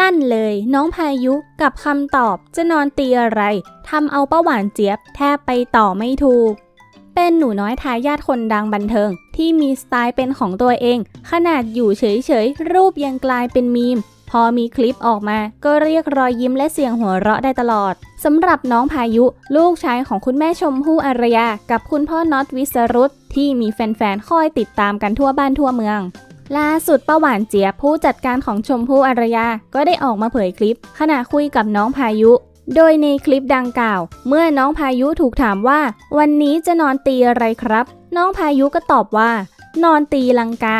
นั่นเลย น้องพายุกับคำตอบจะนอนตีอะไรทำเอาป้าหวานเจี๊ยบแทบไปต่อไม่ถูก เป็นหนูน้อยทายาทคนดังบันเทิง ที่มีสไตล์เป็นของตัวเอง ขนาดอยู่เฉยๆ รูปยังกลายเป็นมีม พอมีคลิปออกมาก็เรียกรอยยิ้มและเสียงหัวเราะได้ตลอดสำหรับน้องพายุ ลูกชายของคุณแม่ชมพู่อารยา กับคุณพ่อน็อตวิสรุตที่มีแฟนๆคอยติดตามกันทั่วบ้านทั่วเมือง ล่าสุดป้าหวานเจี๊ยบผู้จัดการของชมพู่อารยา ก็ได้ออกมาเผยคลิป ขณะคุยกับน้องพายุ โดยในคลิปดังกล่าว เมื่อน้องพายุถูกถามว่า วันนี้จะนอนตีอะไรครับ น้องพายุก็ตอบว่า นอนตีลังกา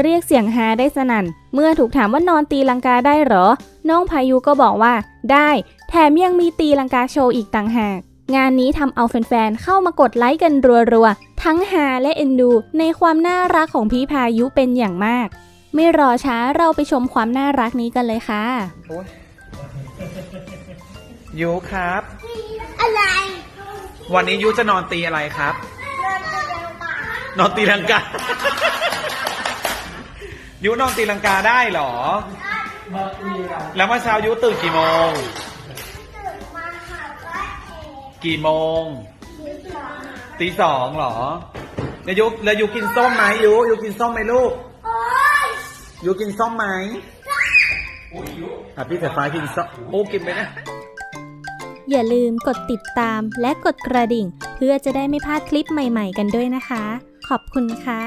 เรียกเสียงฮาได้สนั่น เมื่อถูกถามว่านอนตีลังกาได้หรอ น้องพายุก็บอกว่า ได้ แถมยังมีตีลังกาโชว์อีกต่างหาก งานนี้ทำเอาแฟนๆ เข้ามากดไลค์กันรัวๆ ทั้งฮาและเอ็นดู ในความน่ารักของพี่พายุเป็นอย่างมาก ไม่รอช้าเราไปชมความน่ารักนี้กันเลยค่ะโอ๊ยยูครับ อะไร วันนี้ยูจะนอนตีอะไรครับเดินไปเดินมานอนตีลังกา ยูนอนตีลังกาได้เหรอ แล้วเมื่อเช้ายูตื่นกี่โมง กี่โมงที่สองตีสองเหรอแล้วยูแล้วยูกินส้มไหมยูยูกินส้มไหมลูกโอ๊ยยูกินส้มไหมอะพี่สายฟ้ากินส้มโอ้กินไปนะ อย่าลืมกดติดตามและกดกระดิ่ง เพื่อจะได้ไม่พลาดคลิปใหม่ ๆ กันด้วยนะคะ ขอบคุณค่ะ